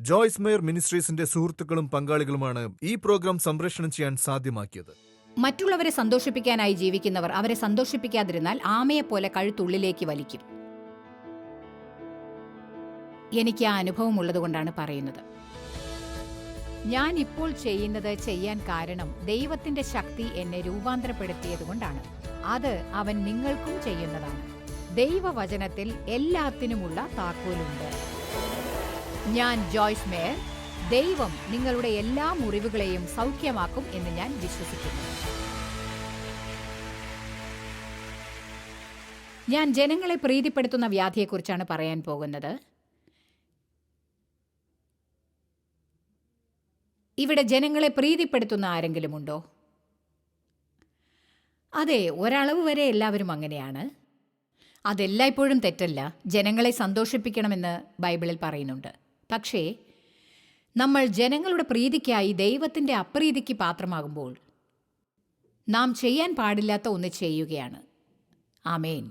Joyce mayor മിനിസ്ട്രീസിന്റെ സുഹൃത്തുക്കളും പങ്കാളികളുമാണ് ഈ പ്രോഗ്രാം സംപ്രേഷണം ചെയ്യാൻ സാധ്യമാക്കിയത്. മറ്റുള്ളവരെ സന്തോഷിപ്പിക്കാനായി ജീവിക്കുന്നവർ അവരെ സന്തോഷിപ്പിക്കാതിരുന്നാൽ ആമയെപ്പോലെ കഴുത്തുള്ളിലേക്ക് വലിക്കും. എനിക്ക് ആ അനുഭവം ഉള്ളതുകൊണ്ടാണ് പറയുന്നത്. ഞാൻ ഇപ്പോൾ ചെയ്യുന്നത് ചെയ്യാൻ കാരണം ദൈവത്തിന്റെ ശക്തി എന്നെ രൂപാന്തരപ്പെടുത്തിയത് കൊണ്ടാണ് അത് അവൻ നിങ്ങൾക്കും ചെയ്യുന്നതാണ്. ദൈവവചനത്തിൽ എല്ലാത്തിനുമുള്ള താക്കോലുണ്ട്. ഞാൻ ജോയ്സ് മേയർ. ദൈവം നിങ്ങളുടെ എല്ലാ മുറിവുകളെയും സൗഖ്യമാക്കും എന്ന് ഞാൻ വിശ്വസിക്കുന്നു. ഞാൻ ജനങ്ങളെ പ്രീതിപ്പെടുത്തുന്ന വ്യാധിയെക്കുറിച്ചാണ് പറയാൻ പോകുന്നത്. ഇവിടെ ജനങ്ങളെ പ്രീതിപ്പെടുത്തുന്ന ആരെങ്കിലും ഉണ്ടോ? അതെ ഒരളവ് വരെ എല്ലാവരും അങ്ങനെയാണ്. അതെല്ലായ്പ്പോഴും തെറ്റല്ല. ജനങ്ങളെ സന്തോഷിപ്പിക്കണമെന്ന് ബൈബിളിൽ പറയുന്നുണ്ട്. പക്ഷേ നമ്മൾ ജനങ്ങളുടെ പ്രീതിക്കായി ദൈവത്തിന്റെ അപ്രീതിക്ക് പാത്രമാകുമ്പോൾ നാം ചെയ്യാൻ പാടില്ലാത്ത ഒന്ന് ചെയ്യുകയാണ്. ആമേൻ.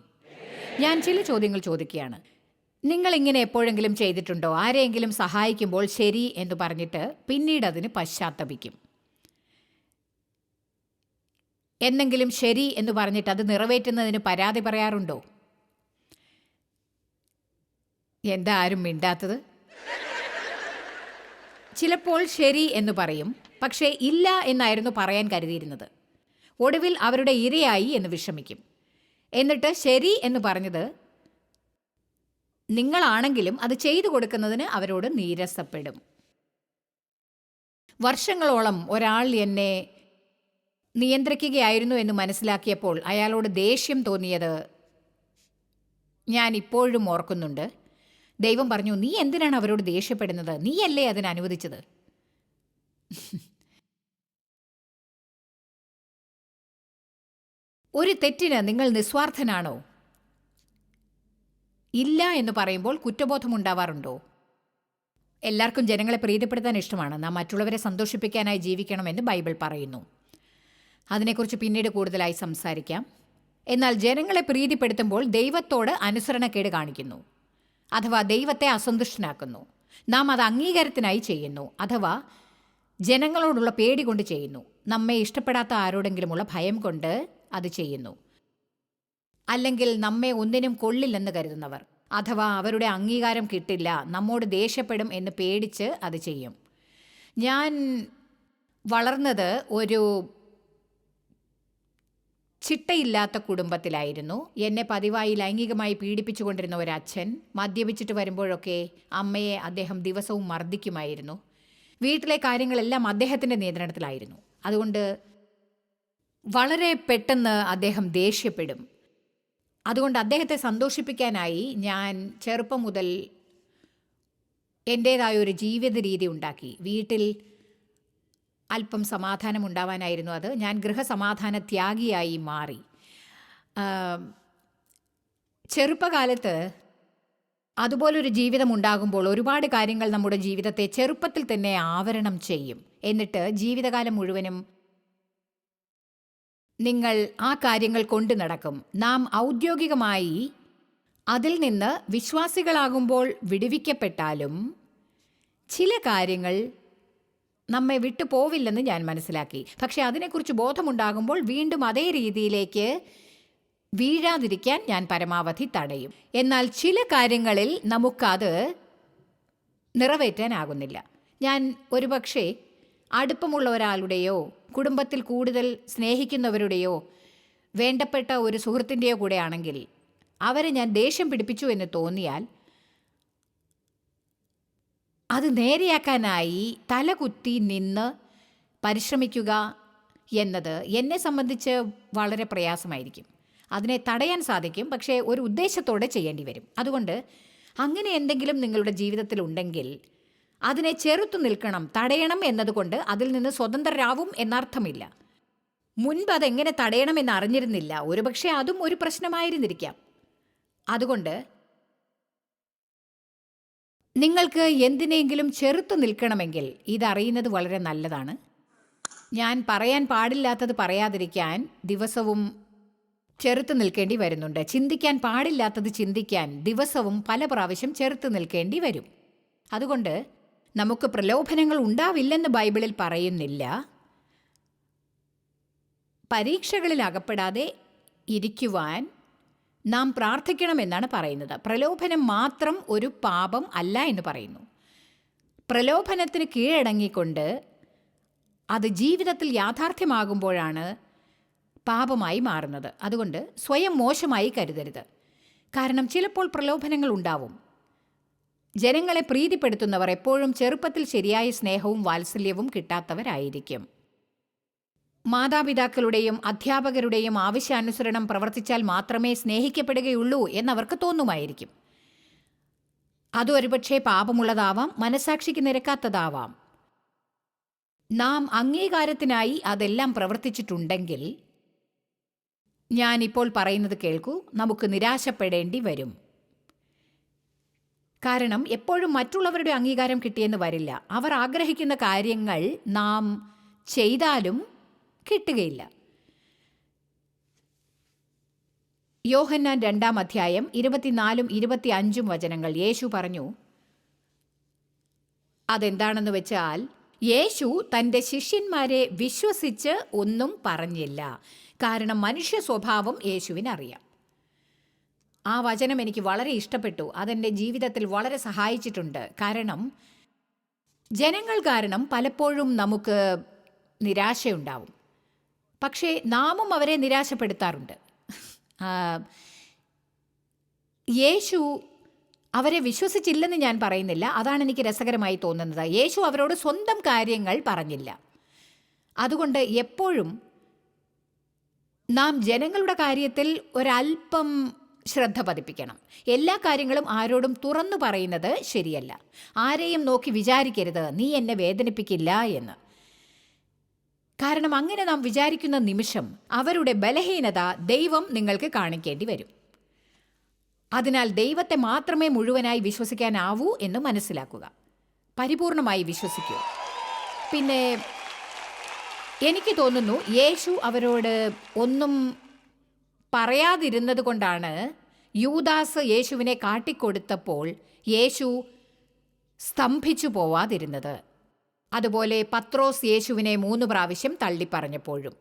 ഞാൻ ചില ചോദ്യങ്ങൾ ചോദിക്കുകയാണ്. നിങ്ങൾ ഇങ്ങനെ എപ്പോഴെങ്കിലും ചെയ്തിട്ടുണ്ടോ? ആരെയെങ്കിലും സഹായിക്കുമ്പോൾ ശരി എന്ന് പറഞ്ഞിട്ട് പിന്നീട് അതിന് പശ്ചാത്തപിക്കും. എന്നെങ്കിലും ശരി എന്ന് പറഞ്ഞിട്ട് അത് നിറവേറ്റുന്നതിന് പരാതി പറയാറുണ്ടോ? എന്താ ആരും മിണ്ടാത്തത്? ചിലപ്പോൾ ശരി എന്ന് പറയും പക്ഷേ ഇല്ല എന്നായിരുന്നു പറയാൻ കരുതിയിരുന്നത്. ഒടുവിൽ അവരുടെ ഇരയായി എന്ന് വിഷമിക്കും. എന്നിട്ട് ശരി എന്ന് പറഞ്ഞത് നിങ്ങളാണെങ്കിലും അത് ചെയ്തു കൊടുക്കുന്നതിന് അവരോട് നീരസപ്പെടും. വർഷങ്ങളോളം ഒരാൾ എന്നെ നിയന്ത്രിക്കുകയായിരുന്നു എന്ന് മനസ്സിലാക്കിയപ്പോൾ അയാളോട് ദേഷ്യം തോന്നിയത് ഞാൻ ഇപ്പോഴും ഓർക്കുന്നുണ്ട്. ദൈവം പറഞ്ഞു നീ എന്തിനാണ് അവരോട് ദേഷ്യപ്പെടുന്നത്? നീയല്ലേ അതിന് അനുവദിച്ചത്? ഒരു തെറ്റിന് നിങ്ങൾ നിസ്വാർത്ഥനാണോ? ഇല്ല എന്ന് പറയുമ്പോൾ കുറ്റബോധം ഉണ്ടാവാറുണ്ടോ? എല്ലാവർക്കും ജനങ്ങളെ പ്രീതിപ്പെടുത്താൻ ഇഷ്ടമാണ്. നാം മറ്റുള്ളവരെ സന്തോഷിപ്പിക്കാനായി ജീവിക്കണമെന്ന് ബൈബിൾ പറയുന്നു. അതിനെക്കുറിച്ച് പിന്നീട് കൂടുതലായി സംസാരിക്കാം. എന്നാൽ ജനങ്ങളെ പ്രീതിപ്പെടുത്തുമ്പോൾ ദൈവത്തോട് അനുസരണക്കേട് കാണിക്കുന്നു. അഥവാ ദൈവത്തെ അസന്തുഷ്ടനാക്കുന്നു. നാം അത് അംഗീകാരത്തിനായി ചെയ്യുന്നു. അഥവാ ജനങ്ങളോടുള്ള പേടി കൊണ്ട് ചെയ്യുന്നു. നമ്മെ ഇഷ്ടപ്പെടാത്ത ആരോടെങ്കിലുമുള്ള ഭയം കൊണ്ട് അത് ചെയ്യുന്നു. അല്ലെങ്കിൽ നമ്മെ ഒന്നിനും കൊള്ളില്ലെന്ന് കരുതുന്നവർ. അഥവാ അവരുടെ അംഗീകാരം കിട്ടില്ല നമ്മോട് ദേഷ്യപ്പെടും എന്ന് പേടിച്ച് അത് ചെയ്യും. ഞാൻ വളർന്നത് ഒരു ചിട്ടയില്ലാത്ത കുടുംബത്തിലായിരുന്നു. എന്നെ പതിവായി ലൈംഗികമായി പീഡിപ്പിച്ചുകൊണ്ടിരുന്ന ഒരു അച്ഛൻ മദ്യപിച്ചിട്ട് വരുമ്പോഴൊക്കെ അമ്മയെ അദ്ദേഹം ദിവസവും മർദ്ദിക്കുമായിരുന്നു. വീട്ടിലെ കാര്യങ്ങളെല്ലാം അദ്ദേഹത്തിന്റെ നിയന്ത്രണത്തിലായിരുന്നു. അതുകൊണ്ട് വളരെ പെട്ടെന്ന് അദ്ദേഹം ദേഷ്യപ്പെടും. അതുകൊണ്ട് അദ്ദേഹത്തെ സന്തോഷിപ്പിക്കാനായി ഞാൻ ചെറുപ്പം മുതൽ എന്റേതായ ഒരു ജീവിത രീതി ഉണ്ടാക്കി. വീട്ടിൽ അല്പം സമാധാനം ഉണ്ടാവാനായിരുന്നു അത്. ഞാൻ ഗൃഹസമാധാന ത്യാഗിയായി മാറി ചെറുപ്പകാലത്ത് അതുപോലൊരു ജീവിതം ഉണ്ടാകുമ്പോൾ ഒരുപാട് കാര്യങ്ങൾ നമ്മുടെ ജീവിതത്തെ ചെറുപ്പത്തിൽ തന്നെ ആവരണം ചെയ്യും. എന്നിട്ട് ജീവിതകാലം മുഴുവനും നിങ്ങൾ ആ കാര്യങ്ങൾ കൊണ്ടു നടക്കും. നാം ഔദ്യോഗികമായി അതിൽ നിന്ന് വിശ്വാസികളാകുമ്പോൾ വിടുവിക്കപ്പെട്ടാലും ചില കാര്യങ്ങൾ നമ്മെ വിട്ടു പോവില്ലെന്ന് ഞാൻ മനസ്സിലാക്കി. പക്ഷെ അതിനെക്കുറിച്ച് ബോധമുണ്ടാകുമ്പോൾ വീണ്ടും അതേ രീതിയിലേക്ക് വീഴാതിരിക്കാൻ ഞാൻ പരമാവധി തടയും. എന്നാൽ ചില കാര്യങ്ങളിൽ നമുക്കത് നിറവേറ്റാനാകുന്നില്ല. ഞാൻ ഒരുപക്ഷെ അടുപ്പമുള്ള ഒരാളുടെയോ കുടുംബത്തിൽ കൂടുതൽ സ്നേഹിക്കുന്നവരുടെയോ വേണ്ടപ്പെട്ട ഒരു സുഹൃത്തിന്റെയോ കൂടെ ആണെങ്കിൽ അവരെ ഞാൻ ദേഷ്യം പിടിപ്പിച്ചു എന്ന് തോന്നിയാൽ അത് നേരെയാക്കാനായി തലകുത്തി നിന്ന് പരിശ്രമിക്കുക എന്നത് എന്നെ സംബന്ധിച്ച് വളരെ പ്രയാസമായിരിക്കും. അതിനെ തടയാൻ സാധിക്കും പക്ഷേ ഒരു ഉദ്ദേശത്തോടെ ചെയ്യേണ്ടി വരും. അതുകൊണ്ട് അങ്ങനെ എന്തെങ്കിലും നിങ്ങളുടെ ജീവിതത്തിൽ ഉണ്ടെങ്കിൽ അതിനെ ചെറുത്തു നിൽക്കണം തടയണം എന്നതുകൊണ്ട് അതിൽ നിന്ന് സ്വതന്ത്രരാവും എന്നർത്ഥമില്ല. മുൻപ് അതെങ്ങനെ തടയണമെന്ന് അറിഞ്ഞിരുന്നില്ല ഒരുപക്ഷെ അതും ഒരു പ്രശ്നമായിരുന്നിരിക്കാം. അതുകൊണ്ട് നിങ്ങൾക്ക് എന്തിനെങ്കിലും ചെറുത്തു നിൽക്കണമെങ്കിൽ ഇതറിയുന്നത് വളരെ നല്ലതാണ്. ഞാൻ പറയാൻ പാടില്ലാത്തത് പറയാതിരിക്കാൻ ദിവസവും ചെറുത്തു നിൽക്കേണ്ടി വരുന്നുണ്ട്. ചിന്തിക്കാൻ പാടില്ലാത്തത് ചിന്തിക്കാൻ ദിവസവും പല പ്രാവശ്യം ചെറുത്ത് നിൽക്കേണ്ടി വരും. അതുകൊണ്ട് നമുക്ക് പ്രലോഭനങ്ങൾ ഉണ്ടാവില്ലെന്ന് ബൈബിളിൽ പറയുന്നില്ല. പരീക്ഷകളിൽ അകപ്പെടാതെ ഇരിക്കുവാൻ നാം പ്രാർത്ഥിക്കണമെന്നാണ് പറയുന്നത്. പ്രലോഭനം മാത്രം ഒരു പാപം അല്ല എന്ന് പറയുന്നു. പ്രലോഭനത്തിന് കീഴടങ്ങിക്കൊണ്ട് അത് ജീവിതത്തിൽ യാഥാർത്ഥ്യമാകുമ്പോഴാണ് പാപമായി മാറുന്നത്. അതുകൊണ്ട് സ്വയം മോശമായി കരുതരുത്. കാരണം ചിലപ്പോൾ പ്രലോഭനങ്ങൾ ഉണ്ടാവും. ജനങ്ങളെ പ്രീതിപ്പെടുത്തുന്നവർ എപ്പോഴും ചെറുപ്പത്തിൽ ശരിയായ സ്നേഹവും വാത്സല്യവും കിട്ടാത്തവരായിരിക്കും. മാതാപിതാക്കളുടെയും അധ്യാപകരുടെയും ആവശ്യാനുസരണം പ്രവർത്തിച്ചാൽ മാത്രമേ സ്നേഹിക്കപ്പെടുകയുള്ളൂ എന്നവർക്ക് തോന്നുമായിരിക്കും. അത് പാപമുള്ളതാവാം മനസാക്ഷിക്ക് നിരക്കാത്തതാവാം. നാം അംഗീകാരത്തിനായി അതെല്ലാം പ്രവർത്തിച്ചിട്ടുണ്ടെങ്കിൽ ഞാനിപ്പോൾ പറയുന്നത് കേൾക്കൂ നമുക്ക് നിരാശപ്പെടേണ്ടി വരും. കാരണം എപ്പോഴും മറ്റുള്ളവരുടെ അംഗീകാരം കിട്ടിയെന്ന് വരില്ല. അവർ ആഗ്രഹിക്കുന്ന കാര്യങ്ങൾ നാം ചെയ്താലും കിട്ടുകയില്ല. യോഹന്നാൻ രണ്ടാം അധ്യായം ഇരുപത്തിനാലും ഇരുപത്തി അഞ്ചും വചനങ്ങൾ. യേശു പറഞ്ഞു അതെന്താണെന്ന് വെച്ചാൽ യേശു തന്റെ ശിഷ്യന്മാരെ വിശ്വസിച്ച് ഒന്നും പറഞ്ഞില്ല. കാരണം മനുഷ്യ സ്വഭാവം യേശുവിനറിയാം. ആ വചനം എനിക്ക് വളരെ ഇഷ്ടപ്പെട്ടു. അതെന്റെ ജീവിതത്തിൽ വളരെ സഹായിച്ചിട്ടുണ്ട്. കാരണം ജനങ്ങൾ കാരണം പലപ്പോഴും നമുക്ക് നിരാശയുണ്ടാവും. പക്ഷേ നാമും അവരെ നിരാശപ്പെടുത്താറുണ്ട്. യേശു അവരെ വിശ്വസിച്ചില്ലെന്ന് ഞാൻ പറയുന്നില്ല. അതാണ് എനിക്ക് രസകരമായി തോന്നുന്നത്. യേശു അവരോട് സ്വന്തം കാര്യങ്ങൾ പറഞ്ഞില്ല. അതുകൊണ്ട് എപ്പോഴും നാം ജനങ്ങളുടെ കാര്യത്തിൽ ഒരല്പം ശ്രദ്ധ പതിപ്പിക്കണം. എല്ലാ കാര്യങ്ങളും ആരോടും തുറന്നു പറയുന്നത് ശരിയല്ല. ആരെയും നോക്കി വിചാരിക്കരുത്. നീ എന്നെ വേദനിപ്പിക്കില്ല എന്ന്. കാരണം അങ്ങനെ നാം വിചാരിക്കുന്ന നിമിഷം അവരുടെ ബലഹീനത ദൈവം നിങ്ങൾക്ക് കാണിക്കേണ്ടി വരും. അതിനാൽ ദൈവത്തെ മാത്രമേ മുഴുവനായി വിശ്വസിക്കാനാവൂ എന്ന് മനസ്സിലാക്കുക. പരിപൂർണമായി വിശ്വസിക്കൂ. പിന്നെ എനിക്ക് തോന്നുന്നു യേശു അവരോട് ഒന്നും പറയാതിരുന്നത് കൊണ്ടാണ് യൂദാസ് യേശുവിനെ കാട്ടിക്കൊടുത്തപ്പോൾ യേശു സ്തംഭിച്ചു പോവാതിരുന്നത്. അതുപോലെ പത്രോസ് യേശുവിനെ മൂന്ന് പ്രാവശ്യം തള്ളിപ്പറഞ്ഞപ്പോഴും.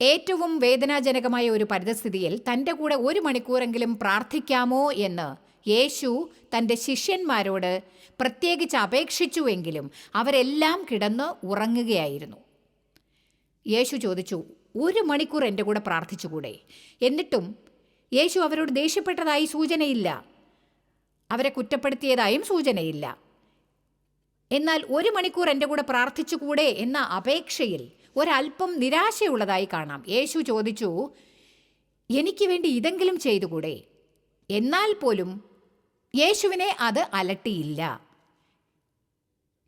ഏറ്റവും വേദനാജനകമായ ഒരു പരിതസ്ഥിതിയിൽ തന്റെ കൂടെ ഒരു മണിക്കൂറെങ്കിലും പ്രാർത്ഥിക്കാമോ എന്ന് യേശു തന്റെ ശിഷ്യന്മാരോട് പ്രത്യേകിച്ച് അപേക്ഷിച്ചുവെങ്കിലും അവരെല്ലാം കിടന്ന് ഉറങ്ങുകയായിരുന്നു. യേശു ചോദിച്ചു ഒരു മണിക്കൂർ എന്റെ കൂടെ പ്രാർത്ഥിച്ചുകൂടെ? എന്നിട്ടും യേശു അവരോട് ദേഷ്യപ്പെട്ടതായി സൂചനയില്ല. അവരെ കുറ്റപ്പെടുത്തിയതായും സൂചനയില്ല. എന്നാൽ ഒരു മണിക്കൂർ എന്റെ കൂടെ പ്രാർത്ഥിച്ചുകൂടെ എന്ന അപേക്ഷയിൽ ഒരല്പം നിരാശയുള്ളതായി കാണാം. യേശു ചോദിച്ചു എനിക്ക് വേണ്ടി ഇതെങ്കിലും ചെയ്തുകൂടെ? എന്നാൽ പോലും യേശുവിനെ അത് അലട്ടിയില്ല.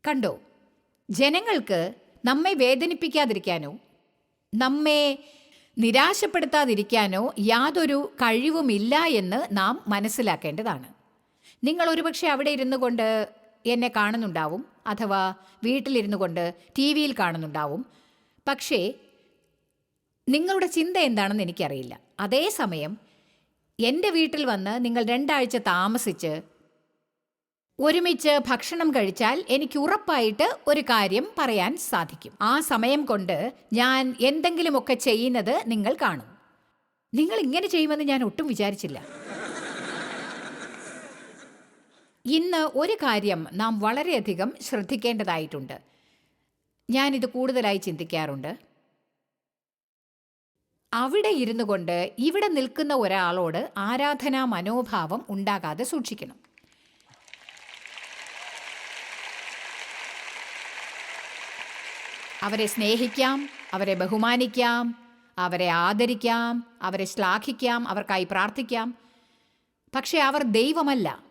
കണ്ടോ ജനങ്ങൾക്ക് നമ്മെ വേദനിപ്പിക്കാതിരിക്കാനോ നമ്മെ നിരാശപ്പെടുത്താതിരിക്കാനോ യാതൊരു കഴിവുമില്ല എന്ന് നാം മനസ്സിലാക്കേണ്ടതാണ്. നിങ്ങൾ ഒരുപക്ഷെ അവിടെ ഇരുന്നു കൊണ്ട് എന്നെ കാണുന്നുണ്ടാവും അഥവാ വീട്ടിലിരുന്നു കൊണ്ട് ടി വിയിൽ കാണുന്നുണ്ടാവും. പക്ഷേ നിങ്ങളുടെ ചിന്ത എന്താണെന്ന് എനിക്കറിയില്ല. അതേസമയം എന്റെ വീട്ടിൽ വന്ന് നിങ്ങൾ രണ്ടാഴ്ച താമസിച്ച് ഒരുമിച്ച് ഭക്ഷണം കഴിച്ചാൽ എനിക്ക് ഉറപ്പായിട്ട് ഒരു കാര്യം പറയാൻ സാധിക്കും. ആ സമയം കൊണ്ട് ഞാൻ എന്തെങ്കിലുമൊക്കെ ചെയ്യുന്നത് നിങ്ങൾ കാണും. നിങ്ങൾ ഇങ്ങനെ ചെയ്യുമെന്ന് ഞാൻ ഒട്ടും വിചാരിച്ചില്ല. ഇന്ന് ഒരു കാര്യം നാം വളരെയധികം ശ്രദ്ധിക്കേണ്ടതായിട്ടുണ്ട്. ഞാനിത് കൂടുതലായി ചിന്തിക്കാറുണ്ട്. അവിടെ ഇരുന്നു കൊണ്ട് ഇവിടെ നിൽക്കുന്ന ഒരാളോട് ആരാധനാ മനോഭാവം ഉണ്ടാകാതെ സൂക്ഷിക്കണം. അവരെ സ്നേഹിക്കാം അവരെ ബഹുമാനിക്കാം അവരെ ആദരിക്കാം അവരെ ശ്ലാഘിക്കാം അവർക്കായി പ്രാർത്ഥിക്കാം. പക്ഷേ അവർ ദൈവമല്ല.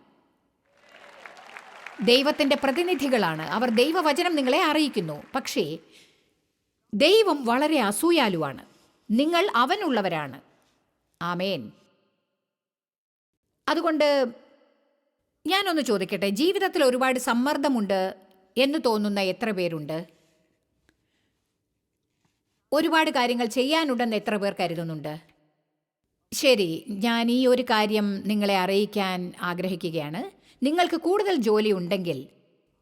ദൈവത്തിന്റെ പ്രതിനിധികളാണ്. അവർ ദൈവവചനം നിങ്ങളെ അറിയിക്കുന്നു. പക്ഷേ ദൈവം വളരെ അസൂയാലുവാണ്. നിങ്ങൾ അവനുള്ളവരാണ്. ആമേൻ. അതുകൊണ്ട് ഞാനൊന്ന് ചോദിക്കട്ടെ ജീവിതത്തിൽ ഒരുപാട് സമ്മർദ്ദമുണ്ട് എന്ന് തോന്നുന്ന എത്ര പേരുണ്ട്? ഒരുപാട് കാര്യങ്ങൾ ചെയ്യാനുണ്ടെന്ന് എത്ര പേർ കരുതുന്നുണ്ട്? ശരി ഞാൻ ഈ ഒരു കാര്യം നിങ്ങളെ അറിയിക്കാൻ ആഗ്രഹിക്കുകയാണ്. നിങ്ങൾക്ക് കൂടുതൽ ജോലി ഉണ്ടെങ്കിൽ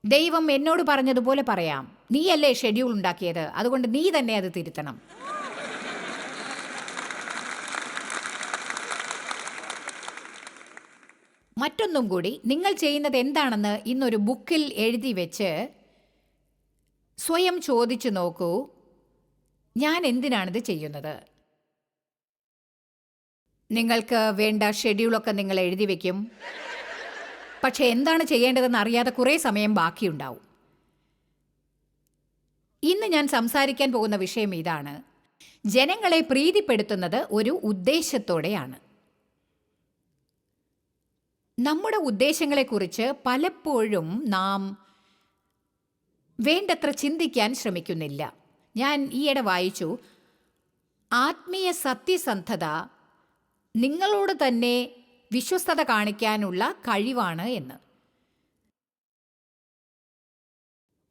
ദൈവം എന്നോട് പറഞ്ഞതുപോലെ പറയാം. നീയല്ലേ ഷെഡ്യൂൾ ഉണ്ടാക്കിയത്? അതുകൊണ്ട് നീ തന്നെ അത് തിരുത്തണം. മറ്റൊന്നും കൂടി നിങ്ങൾ ചെയ്യുന്നത് എന്താണെന്ന് ഇന്നൊരു ബുക്കിൽ എഴുതി വെച്ച് സ്വയം ചോദിച്ചു നോക്കൂ. ഞാൻ എന്തിനാണിത് ചെയ്യുന്നത്? നിങ്ങൾക്ക് വേണ്ട ഷെഡ്യൂളൊക്കെ നിങ്ങൾ എഴുതി വെക്കും. പക്ഷെ എന്താണ് ചെയ്യേണ്ടതെന്ന് അറിയാതെ കുറേ സമയം ബാക്കിയുണ്ടാവും. ഇന്ന് ഞാൻ സംസാരിക്കാൻ പോകുന്ന വിഷയം ഇതാണ്. ജനങ്ങളെ പ്രീതിപ്പെടുത്തുന്നത് ഒരു ഉദ്ദേശത്തോടെയാണ്. നമ്മുടെ ഉദ്ദേശങ്ങളെക്കുറിച്ച് പലപ്പോഴും നാം വേണ്ടത്ര ചിന്തിക്കാൻ ശ്രമിക്കുന്നില്ല. ഞാൻ ഈയിടെ വായിച്ചു ആത്മീയ സത്യസന്ധത നിങ്ങളോട് തന്നെ വിശ്വസ്തത കാണിക്കാനുള്ള കഴിവാണ് എന്ന്.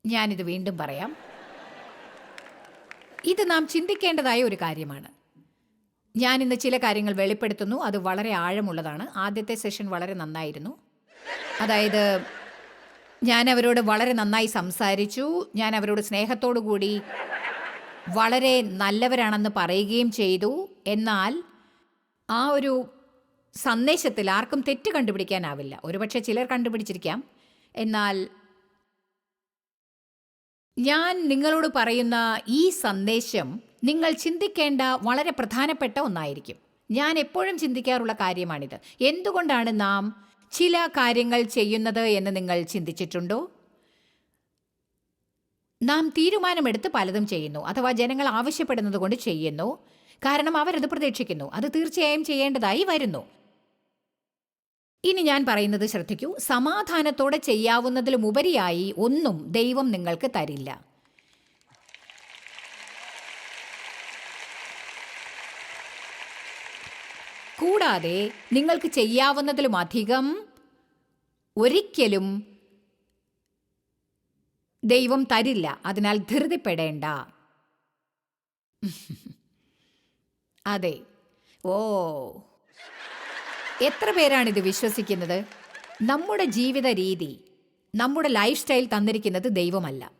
ഞാനിത് വീണ്ടും പറയാം. ഇത് നാം ചിന്തിക്കേണ്ടതായ ഒരു കാര്യമാണ്. ഞാൻ ഇന്ന് ചില കാര്യങ്ങൾ വെളിപ്പെടുത്തുന്നു. അത് വളരെ ആഴമുള്ളതാണ്. ആദ്യത്തെ സെഷൻ വളരെ നന്നായിരുന്നു. അതായത് ഞാൻ അവരോട് വളരെ നന്നായി സംസാരിച്ചു. ഞാൻ അവരോട് സ്നേഹത്തോടു കൂടി വളരെ നല്ലവരാണെന്ന് പറയുകയും ചെയ്തു. എന്നാൽ ആ ഒരു സന്ദേശത്തിൽ ആർക്കും തെറ്റ് കണ്ടുപിടിക്കാനാവില്ല. ഒരുപക്ഷെ ചിലർ കണ്ടുപിടിച്ചിരിക്കാം. എന്നാൽ ഞാൻ നിങ്ങളോട് പറയുന്ന ഈ സന്ദേശം നിങ്ങൾ ചിന്തിക്കേണ്ട വളരെ പ്രധാനപ്പെട്ട ഒന്നായിരിക്കും. ഞാൻ എപ്പോഴും ചിന്തിക്കാറുള്ള കാര്യമാണിത്. എന്തുകൊണ്ടാണ് നാം ചില കാര്യങ്ങൾ ചെയ്യുന്നത് എന്ന് നിങ്ങൾ ചിന്തിച്ചിട്ടുണ്ടോ? നാം തീരുമാനമെടുത്ത് പലതും ചെയ്യുന്നു. അഥവാ ജനങ്ങൾ ആവശ്യപ്പെടുന്നത് കൊണ്ട് ചെയ്യുന്നു. കാരണം അവരത് പ്രതീക്ഷിക്കുന്നു. അത് തീർച്ചയായും ചെയ്യേണ്ടതായി വരുന്നു. ഇനി ഞാൻ പറയുന്നത് ശ്രദ്ധിക്കൂ. സമാധാനത്തോടെ ചെയ്യാവുന്നതിലുമുപരിയായി ഒന്നും ദൈവം നിങ്ങൾക്ക് തരില്ല. കൂടാതെ നിങ്ങൾക്ക് ചെയ്യാവുന്നതിലും അധികം ഒരിക്കലും ദൈവം തരില്ല. അതിനാൽ ധൃതിപ്പെടേണ്ട. അതെ. ഓ. എത്ര പേരാണ് ഇത് വിശ്വസിക്കുന്നത്? നമ്മുടെ ജീവിത രീതി നമ്മുടെ ലൈഫ് സ്റ്റൈൽ തന്നിരിക്കുന്നത് ദൈവമല്ല.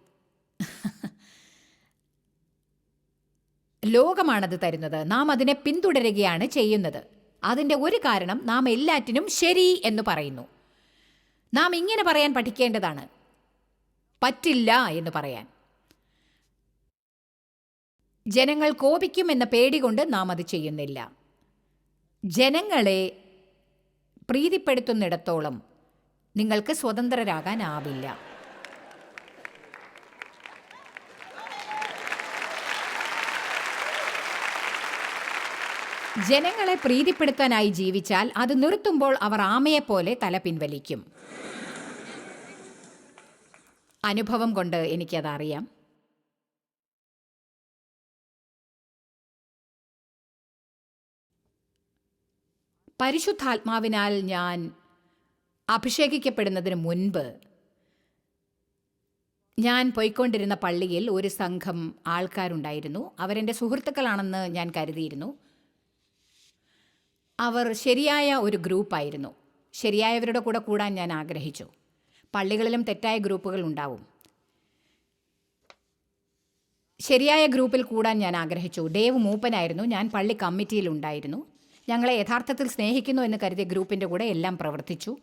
ലോകമാണത് തരുന്നത്. നാം അതിനെ പിന്തുടരുകയാണ് ചെയ്യുന്നത്. അതിന്റെ ഒരു കാരണം നാം എല്ലാറ്റിനും ശരി എന്ന് പറയുന്നു. നാം ഇങ്ങനെ പറയാൻ പഠിക്കേണ്ടതാണ്. പറ്റില്ല എന്ന് പറയാൻ. ജനങ്ങൾ കോപിക്കും എന്ന പേടി കൊണ്ട് നാം അത് ചെയ്യുന്നില്ല. ജനങ്ങളെ പ്രീതിപ്പെടുത്തുന്നിടത്തോളം നിങ്ങൾക്ക് സ്വതന്ത്രരാകാനാവില്ല. ജനങ്ങളെ പ്രീതിപ്പെടുത്താനായി ജീവിച്ചാൽ അത് നിർത്തുമ്പോൾ അവർ ആമയെപ്പോലെ തല പിൻവലിക്കും. അനുഭവം കൊണ്ട് എനിക്കതറിയാം. പരിശുദ്ധാത്മാവിനാൽ ഞാൻ അഭിഷേകിക്കപ്പെടുന്നതിന് മുൻപ് ഞാൻ പോയിക്കൊണ്ടിരുന്ന പള്ളിയിൽ ഒരു സംഘം ആൾക്കാരുണ്ടായിരുന്നു. അവരെന്റെ സുഹൃത്തുക്കളാണെന്ന് ഞാൻ കരുതിയിരുന്നു. അവർ ശരിയായ ഒരു ഗ്രൂപ്പായിരുന്നു. ശരിയായവരുടെ കൂടെ കൂടാൻ ഞാൻ ആഗ്രഹിച്ചു. പള്ളികളിലും തെറ്റായ ഗ്രൂപ്പുകൾ ഉണ്ടാവും. ശരിയായ ഗ്രൂപ്പിൽ കൂടാൻ ഞാൻ ആഗ്രഹിച്ചു. ഡേവ് മൂപ്പനായിരുന്നു. ഞാൻ പള്ളി കമ്മിറ്റിയിൽ ഉണ്ടായിരുന്നു. ഞങ്ങളെ യഥാർത്ഥത്തിൽ സ്നേഹിക്കുന്നു എന്ന് കരുതിയ ഗ്രൂപ്പിന്റെ കൂടെ എല്ലാം പ്രവർത്തിച്ചു.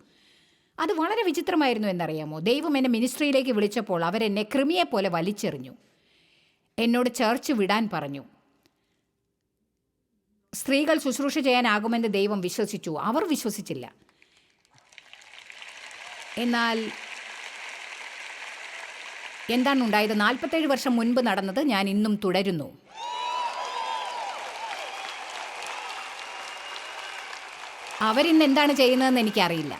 അത് വളരെ വിചിത്രമായിരുന്നു എന്നറിയാമോ? ദൈവം എന്നെ മിനിസ്ട്രിയിലേക്ക് വിളിച്ചപ്പോൾ അവരെന്നെ കൃമിയെപ്പോലെ വലിച്ചെറിഞ്ഞു. എന്നോട് ചർച്ച് വിടാൻ പറഞ്ഞു. സ്ത്രീകൾ ശുശ്രൂഷ ചെയ്യാനാകുമെന്ന് ദൈവം വിശ്വസിച്ചു. അവർ വിശ്വസിച്ചില്ല. എന്നാൽ എന്താണ് ഉണ്ടായത്? നാൽപ്പത്തേഴ് വർഷം മുൻപ് നടന്നത് ഞാൻ ഇന്നും തുടരുന്നു. അവരിന്ന് എന്താണ് ചെയ്യുന്നതെന്ന് എനിക്കറിയില്ല.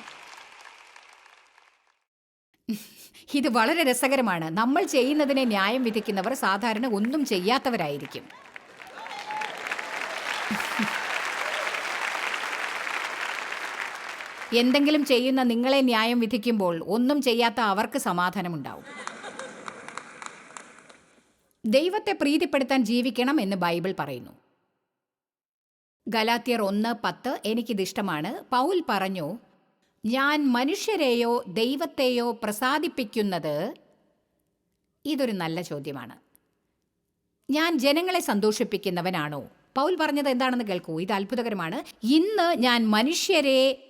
ഇത് വളരെ രസകരമാണ്. നമ്മൾ ചെയ്യുന്നതിനെ ന്യായം വിധിക്കുന്നവർ സാധാരണ ഒന്നും ചെയ്യാത്തവരായിരിക്കും. എന്തെങ്കിലും ചെയ്യുന്ന നിങ്ങളെ ന്യായം വിധിക്കുമ്പോൾ ഒന്നും ചെയ്യാത്ത അവർക്ക് സമാധാനമുണ്ടാവും. ദൈവത്തെ പ്രീതിപ്പെടുത്താൻ ജീവിക്കണം എന്ന് ബൈബിൾ പറയുന്നു. ഗലാത്യർ ഒന്ന് പത്ത് എനിക്കിതിഷ്ടമാണ്. പൗൽ പറഞ്ഞു ഞാൻ മനുഷ്യരെയോ ദൈവത്തെയോ പ്രസാദിപ്പിക്കുന്നത്? ഇതൊരു നല്ല ചോദ്യമാണ്. ഞാൻ ജനങ്ങളെ സന്തോഷിപ്പിക്കുന്നവനാണോ? പൗൽ പറഞ്ഞത് എന്താണെന്ന് കേൾക്കൂ. ഇത് അത്ഭുതകരമാണ്. ഇന്ന് ഞാൻ മനുഷ്യരെ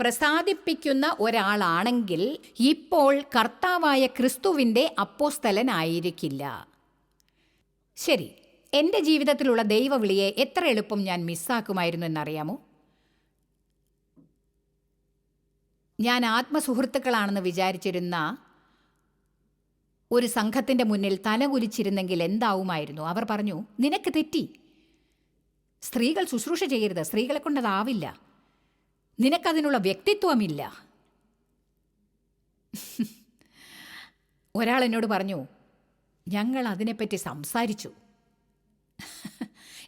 പ്രസാദിപ്പിക്കുന്ന ഒരാളാണെങ്കിൽ ഇപ്പോൾ കർത്താവായ ക്രിസ്തുവിന്റെ അപ്പോസ്തലനായിരിക്കില്ല. ശരി. എന്റെ ജീവിതത്തിലുള്ള ദൈവവിളിയെ എത്ര എളുപ്പം ഞാൻ മിസ്സാക്കുമായിരുന്നു എന്നറിയാമോ? ഞാൻ ആത്മസുഹൃത്തുക്കളാണെന്ന് വിചാരിച്ചിരുന്ന ഒരു സംഘത്തിന്റെ മുന്നിൽ തലകുലിച്ചിരുന്നെങ്കിൽ എന്താവുമായിരുന്നു? അവർ പറഞ്ഞു നിനക്ക് തെറ്റി. സ്ത്രീകൾ ശുശ്രൂഷ ചെയ്യരുത്. സ്ത്രീകളെ കൊണ്ടതാവില്ല. നിനക്കതിനുള്ള വ്യക്തിത്വമില്ല. ഒരാൾ എന്നോട് പറഞ്ഞു ഞങ്ങൾ അതിനെപ്പറ്റി സംസാരിച്ചു.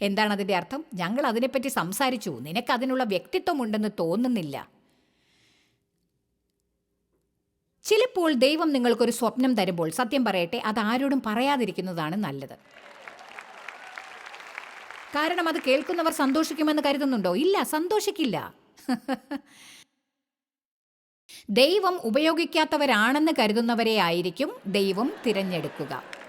എന്താണ് അതിന്റെ അർത്ഥം? ഞങ്ങൾ അതിനെപ്പറ്റി സംസാരിച്ചു. നിനക്കതിനുള്ള വ്യക്തിത്വമുണ്ടെന്ന് തോന്നുന്നില്ല. ചിലപ്പോൾ ദൈവം നിങ്ങൾക്കൊരു സ്വപ്നം തരുമ്പോൾ സത്യം പറയട്ടെ അത് ആരോടും പറയാതിരിക്കുന്നതാണ് നല്ലത്. കാരണം അത് കേൾക്കുന്നവർ സന്തോഷിക്കുമെന്ന് കരുതുന്നുണ്ടോ? ഇല്ല സന്തോഷിക്കില്ല. ദൈവം ഉപയോഗിക്കാത്തവരാണെന്ന് കരുതുന്നവരെ ആയിരിക്കും ദൈവം തിരഞ്ഞെടുക്കുക.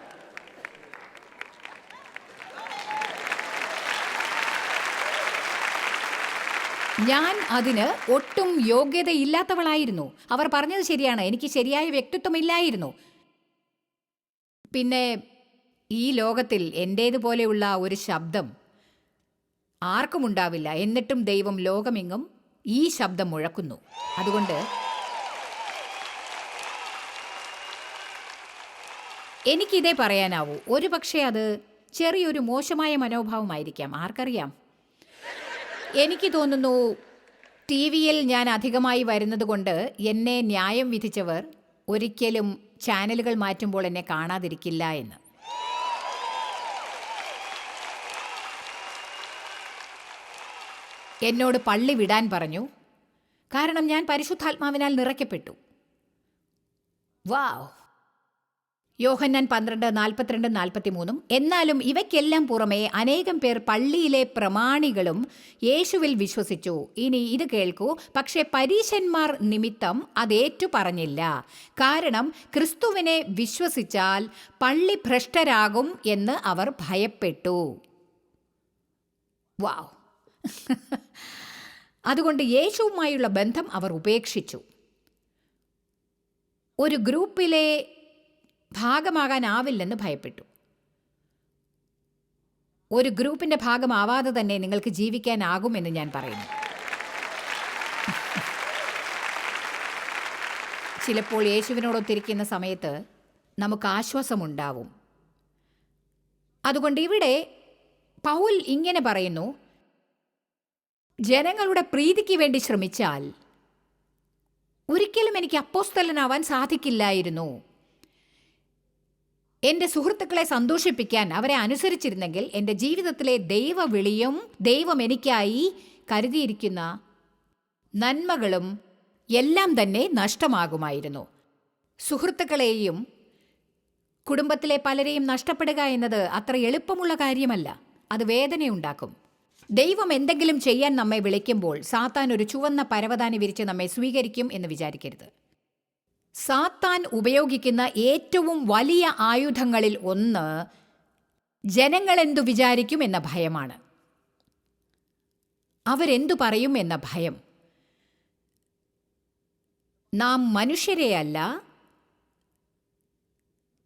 ഞാൻ അതിന് ഒട്ടും യോഗ്യതയില്ലാത്തവളായിരുന്നു. അവർ പറഞ്ഞത് ശരിയാണ്. എനിക്ക് ശരിയായ വ്യക്തിത്വമില്ലായിരുന്നു. പിന്നെ ഈ ലോകത്തിൽ എന്റേതുപോലെയുള്ള ഒരു ശബ്ദം ആർക്കും ഉണ്ടാവില്ല എന്നിട്ടും ദൈവം ലോകമെങ്ങും ഈ ശബ്ദം മുഴക്കുന്നു. അതുകൊണ്ട് എനിക്കിതേ പറയാനാവൂ. ഒരു പക്ഷേ അത് ചെറിയൊരു മോശമായ മനോഭാവമായിരിക്കാം. ആർക്കറിയാം? എനിക്ക് തോന്നുന്നു ടി വിയിൽ ഞാൻ അധികമായി വരുന്നത് കൊണ്ട് എന്നെ ന്യായം വിധിച്ചവർ ഒരിക്കലും ചാനലുകൾ മാറ്റുമ്പോൾ എന്നെ കാണാതിരിക്കില്ല എന്ന്. എന്നോട് പള്ളി വിടാൻ പറഞ്ഞു. കാരണം ഞാൻ പരിശുദ്ധാത്മാവിനാൽ നിറയ്ക്കപ്പെട്ടു. വാവ് യോഹന്നാൻ പന്ത്രണ്ട് നാൽപ്പത്തിരണ്ട് നാൽപ്പത്തിമൂന്നും. എന്നാലും ഇവയ്ക്കെല്ലാം പുറമെ അനേകം പേർ പള്ളിയിലെ പ്രമാണികളും യേശുവിൽ വിശ്വസിച്ചു. ഇനി ഇത് കേൾക്കൂ. പക്ഷേ പരീശന്മാർ നിമിത്തം അതേറ്റു പറഞ്ഞില്ല. കാരണം ക്രിസ്തുവിനെ വിശ്വസിച്ചാൽ പള്ളി ഭ്രഷ്ടരാകും എന്ന് അവർ ഭയപ്പെട്ടു. വാവ് അതുകൊണ്ട് യേശുവുമായുള്ള ബന്ധം അവർ ഉപേക്ഷിച്ചു. ഒരു ഗ്രൂപ്പിലെ ഭാഗമാകാനാവില്ലെന്ന് ഭയപ്പെട്ടു. ഒരു ഗ്രൂപ്പിന്റെ ഭാഗമാവാതെ തന്നെ നിങ്ങൾക്ക് ജീവിക്കാനാകുമെന്ന് ഞാൻ പറയുന്നു. ചിലപ്പോൾ യേശുവിനോടൊത്തിരിക്കുന്ന സമയത്ത് നമുക്ക് ആശ്വാസമുണ്ടാവും. അതുകൊണ്ട് ഇവിടെ പൗൽ ഇങ്ങനെ പറയുന്നു ജനങ്ങളുടെ പ്രീതിക്ക് വേണ്ടി ശ്രമിച്ചാൽ ഒരിക്കലും എനിക്ക് അപ്പോസ്തലനാവാൻ സാധിക്കില്ലായിരുന്നു. എന്റെ സുഹൃത്തുക്കളെ സന്തോഷിപ്പിക്കാൻ അവരെ അനുസരിച്ചിരുന്നെങ്കിൽ എന്റെ ജീവിതത്തിലെ ദൈവവിളിയും ദൈവം എനിക്കായി കരുതിയിരിക്കുന്ന നന്മകളും എല്ലാം തന്നെ നഷ്ടമാകുമായിരുന്നു. സുഹൃത്തുക്കളെയും കുടുംബത്തിലെ പലരെയും നഷ്ടപ്പെടുക എന്നത് അത്ര എളുപ്പമുള്ള കാര്യമല്ല. അത് വേദനയുണ്ടാക്കും. ദൈവം എന്തെങ്കിലും ചെയ്യാൻ നമ്മെ വിളിക്കുമ്പോൾ സാത്താൻ ഒരു ചുവന്ന പരവതാനി വിരിച്ച് നമ്മെ സ്വീകരിക്കും എന്ന് വിചാരിക്കരുത്. സാത്താൻ ഉപയോഗിക്കുന്ന ഏറ്റവും വലിയ ആയുധങ്ങളിൽ ഒന്ന് ജനങ്ങൾ എന്തു വിചാരിക്കും എന്ന ഭയമാണ്. അവരെന്തു പറയും എന്ന ഭയം. നാം മനുഷ്യരെയല്ല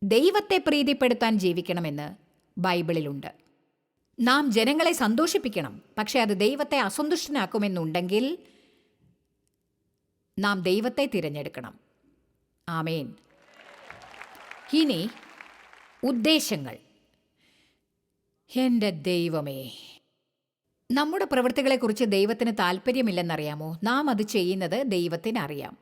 ദൈവത്തെ പ്രീതിപ്പെടുത്താൻ ജീവിക്കണമെന്ന് ബൈബിളിലുണ്ട്. നാം ജനങ്ങളെ സന്തോഷിപ്പിക്കണം പക്ഷേ അത് ദൈവത്തെ അസന്തുഷ്ടനാക്കുമെന്നുണ്ടെങ്കിൽ നാം ദൈവത്തെ തിരഞ്ഞെടുക്കണം. ആമേൻ. ഇനി ഉദ്ദേശങ്ങൾ. എന്റെ ദൈവമേ നമ്മുടെ പ്രവൃത്തികളെക്കുറിച്ച് ദൈവത്തിന് താല്പര്യമില്ലെന്നറിയാമോ? നാം അത് ചെയ്യുന്നത് ദൈവത്തിന് അറിയാം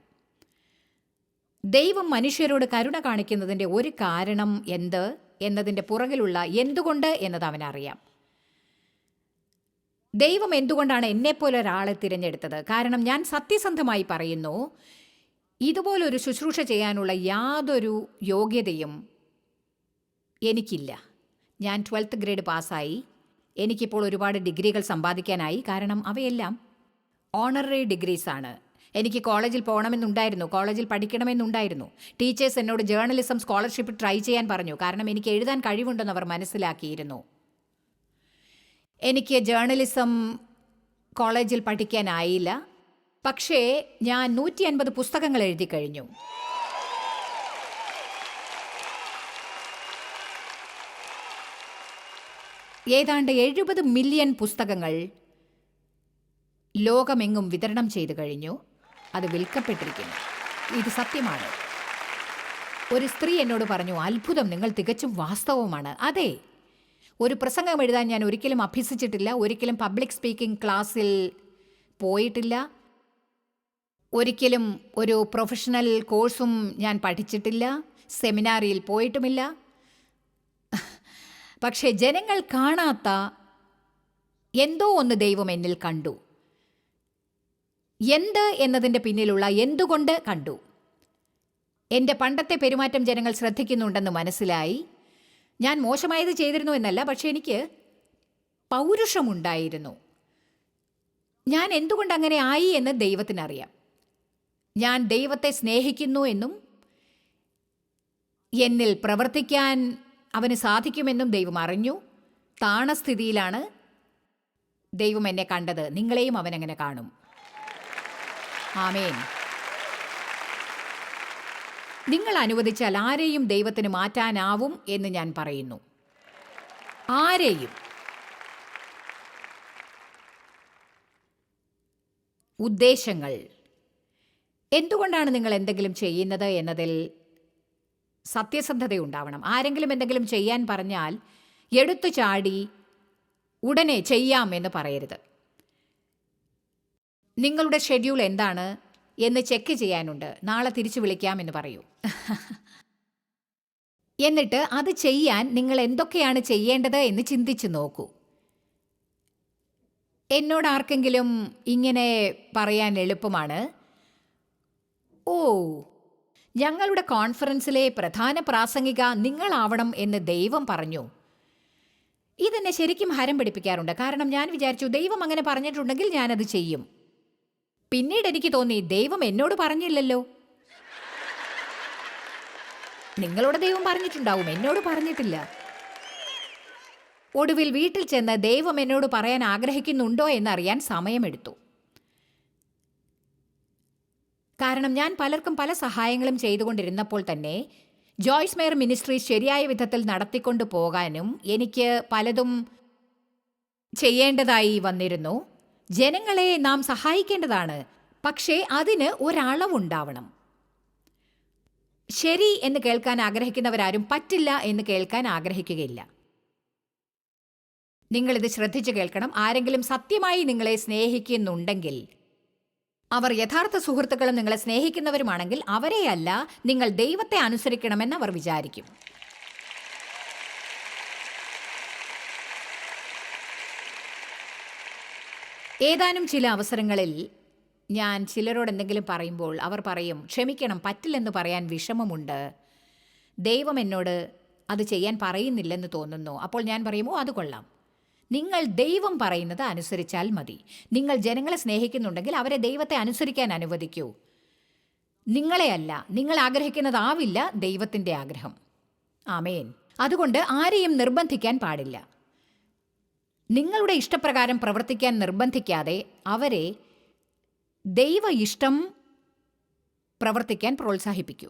ദൈവം മനുഷ്യരോട് കരുണ കാണിക്കുന്നതിന്റെ ഒരു കാരണം എന്ത് എന്നതിന്റെ പുറകിലുള്ള എന്തുകൊണ്ട് എന്നത് അവനറിയാം. ദൈവം എന്തുകൊണ്ടാണ് എന്നെപ്പോലെ ഒരാളെ തിരഞ്ഞെടുത്തത്? കാരണം ഞാൻ സത്യസന്ധമായി പറയുന്നു ഇതുപോലൊരു ശുശ്രൂഷ ചെയ്യാനുള്ള യാതൊരു യോഗ്യതയും എനിക്കില്ല. ഞാൻ ട്വൽത്ത് ഗ്രേഡ് പാസ്സായി. എനിക്കിപ്പോൾ ഒരുപാട് ഡിഗ്രികൾ സമ്പാദിക്കാനായി. കാരണം അവയെല്ലാം ഓണററി ഡിഗ്രീസാണ് എനിക്ക് കോളേജിൽ പോകണമെന്നുണ്ടായിരുന്നു. കോളേജിൽ പഠിക്കണമെന്നുണ്ടായിരുന്നു. ടീച്ചേഴ്സ് എന്നോട് ജേർണലിസം സ്കോളർഷിപ്പ് ട്രൈ ചെയ്യാൻ പറഞ്ഞു. കാരണം എനിക്ക് എഴുതാൻ കഴിവുണ്ടെന്ന് അവർ മനസ്സിലാക്കിയിരുന്നു. എനിക്ക് ജേർണലിസം കോളേജിൽ പഠിക്കാനായില്ല. പക്ഷേ ഞാൻ നൂറ്റി അൻപത് പുസ്തകങ്ങൾ എഴുതി കഴിഞ്ഞു. ഏതാണ്ട് എഴുപത് മില്യൺ പുസ്തകങ്ങൾ ലോകമെങ്ങും വിതരണം ചെയ്തു കഴിഞ്ഞു. അത് വിൽക്കപ്പെട്ടിരിക്കുന്നു. ഇത് സത്യമാണ്. ഒരു സ്ത്രീ എന്നോട് പറഞ്ഞു അത്ഭുതം നിങ്ങൾ തികച്ചും വാസ്തവമാണ്. അതെ ഒരു പ്രസംഗം എഴുതാൻ ഞാൻ ഒരിക്കലും അഭ്യസിച്ചിട്ടില്ല. ഒരിക്കലും പബ്ലിക് സ്പീക്കിംഗ് ക്ലാസ്സിൽ പോയിട്ടില്ല. ഒരിക്കലും ഒരു പ്രൊഫഷണൽ കോഴ്സും ഞാൻ പഠിച്ചിട്ടില്ല സെമിനാറിയിൽ പോയിട്ടുമില്ല. പക്ഷേ ജനങ്ങൾ കാണാത്ത എന്തോ ഒന്ന് ദൈവം എന്നിൽ കണ്ടു. എന്ത് എന്നതിന്റെ പിന്നിലുള്ള എന്തുകൊണ്ട് കണ്ടു? എന്റെ പണ്ടത്തെ പെരുമാറ്റം ജനങ്ങൾ ശ്രദ്ധിക്കുന്നുണ്ടെന്ന് മനസ്സിലായി. ഞാൻ മോശമായത് ചെയ്തിരുന്നു എന്നല്ല പക്ഷെ എനിക്ക് പൗരുഷമുണ്ടായിരുന്നു. ഞാൻ എന്തുകൊണ്ട് അങ്ങനെ ആയി എന്ന് ദൈവത്തിനറിയാം. ഞാൻ ദൈവത്തെ സ്നേഹിക്കുന്നു എന്നും എന്നിൽ പ്രവർത്തിക്കാൻ അവന് സാധിക്കുമെന്നും ദൈവം അറിഞ്ഞു. താണസ്ഥിതിയിലാണ് ദൈവം എന്നെ കണ്ടത്. നിങ്ങളെയും അവൻ അങ്ങനെ കാണും. ആമേൻ. നിങ്ങൾ അനുവദിച്ചാൽ ആരെയും ദൈവത്തിന് മാറ്റാനാവും എന്ന് ഞാൻ പറയുന്നു. ആരെയും. ഉദ്ദേശങ്ങൾ. എന്തുകൊണ്ടാണ് നിങ്ങൾ എന്തെങ്കിലും ചെയ്യുന്നത് എന്നതിൽ സത്യസന്ധതയുണ്ടാവണം ആരെങ്കിലും എന്തെങ്കിലും ചെയ്യാൻ പറഞ്ഞാൽ എടുത്തു ചാടി ഉടനെ ചെയ്യാം എന്ന് പറയരുത്. നിങ്ങളുടെ ഷെഡ്യൂൾ എന്താണ് എന്ന് ചെക്ക് ചെയ്യാനുണ്ട്. നാളെ തിരിച്ചു വിളിക്കാം എന്ന് പറയൂ. എന്നിട്ട് അത് ചെയ്യാൻ നിങ്ങൾ എന്തൊക്കെയാണ് ചെയ്യേണ്ടത് എന്ന് ചിന്തിച്ചു നോക്കൂ. എന്നോട് ആർക്കെങ്കിലും ഇങ്ങനെ പറയാൻ എളുപ്പമാണ്. ഓ ഞങ്ങളുടെ കോൺഫറൻസിലെ പ്രധാന പ്രാസംഗിക നിങ്ങളാവണം എന്ന് ദൈവം പറഞ്ഞു. ഇതെന്നെ ശരിക്കും ഹരം പിടിപ്പിക്കാറുണ്ട്. കാരണം ഞാൻ വിചാരിച്ചു ദൈവം അങ്ങനെ പറഞ്ഞിട്ടുണ്ടെങ്കിൽ ഞാനത് ചെയ്യും. പിന്നീട് എനിക്ക് തോന്നി ദൈവം എന്നോട് പറഞ്ഞില്ലല്ലോ. നിങ്ങളുടെ ദൈവം പറഞ്ഞിട്ടുണ്ടാവും. എന്നോട് പറഞ്ഞിട്ടില്ല. ഒടുവിൽ വീട്ടിൽ ചെന്ന് ദൈവം എന്നോട് പറയാൻ ആഗ്രഹിക്കുന്നുണ്ടോ എന്നറിയാൻ സമയമെടുത്തു. കാരണം ഞാൻ പലർക്കും പല സഹായങ്ങളും ചെയ്തുകൊണ്ടിരുന്നപ്പോൾ തന്നെ ജോയ്സ് മെയർ മിനിസ്ട്രി ശരിയായ വിധത്തിൽ നടത്തിക്കൊണ്ടു പോകാനും എനിക്ക് പലതും ചെയ്യേണ്ടതായി വന്നിരുന്നു. ജനങ്ങളെ നാം സഹായിക്കേണ്ടതാണ്. പക്ഷേ അതിന് ഒരളവുണ്ടാവണം. ശരി എന്ന് കേൾക്കാൻ ആഗ്രഹിക്കുന്നവരാരും പറ്റില്ല എന്ന് കേൾക്കാൻ ആഗ്രഹിക്കുകയില്ല. നിങ്ങളിത് ശ്രദ്ധിച്ചു കേൾക്കണം. ആരെങ്കിലും സത്യമായി നിങ്ങളെ സ്നേഹിക്കുന്നുണ്ടെങ്കിൽ അവർ യഥാർത്ഥ സുഹൃത്തുക്കളും നിങ്ങളെ സ്നേഹിക്കുന്നവരുമാണെങ്കിൽ അവരെയല്ല നിങ്ങൾ ദൈവത്തെ അനുസരിക്കണമെന്ന് അവർ വിചാരിക്കും. ഏതാനും ചില അവസരങ്ങളിൽ ഞാൻ ചിലരോട് എന്തെങ്കിലും പറയുമ്പോൾ അവർ പറയും ക്ഷമിക്കണം പറ്റില്ലെന്ന് പറയാൻ വിഷമമുണ്ട്. ദൈവം എന്നോട് അത് ചെയ്യാൻ പറയുന്നില്ലെന്ന് തോന്നുന്നു. അപ്പോൾ ഞാൻ പറയുമോ അത് കൊള്ളാം. നിങ്ങൾ ദൈവം പറയുന്നത് അനുസരിച്ചാൽ മതി. നിങ്ങൾ ജനങ്ങളെ സ്നേഹിക്കുന്നുണ്ടെങ്കിൽ അവരെ ദൈവത്തെ അനുസരിക്കാൻ അനുവദിക്കൂ. നിങ്ങളെയല്ല നിങ്ങൾ ആഗ്രഹിക്കുന്നതാവില്ല ദൈവത്തിന്റെ ആഗ്രഹം. ആമേൻ. അതുകൊണ്ട് ആരെയും നിർബന്ധിക്കാൻ പാടില്ല. നിങ്ങളുടെ ഇഷ്ടപ്രകാരം പ്രവർത്തിക്കാൻ നിർബന്ധിക്കാതെ അവരെ ദൈവ ഇഷ്ടം പ്രവർത്തിക്കാൻ പ്രോത്സാഹിപ്പിക്കൂ.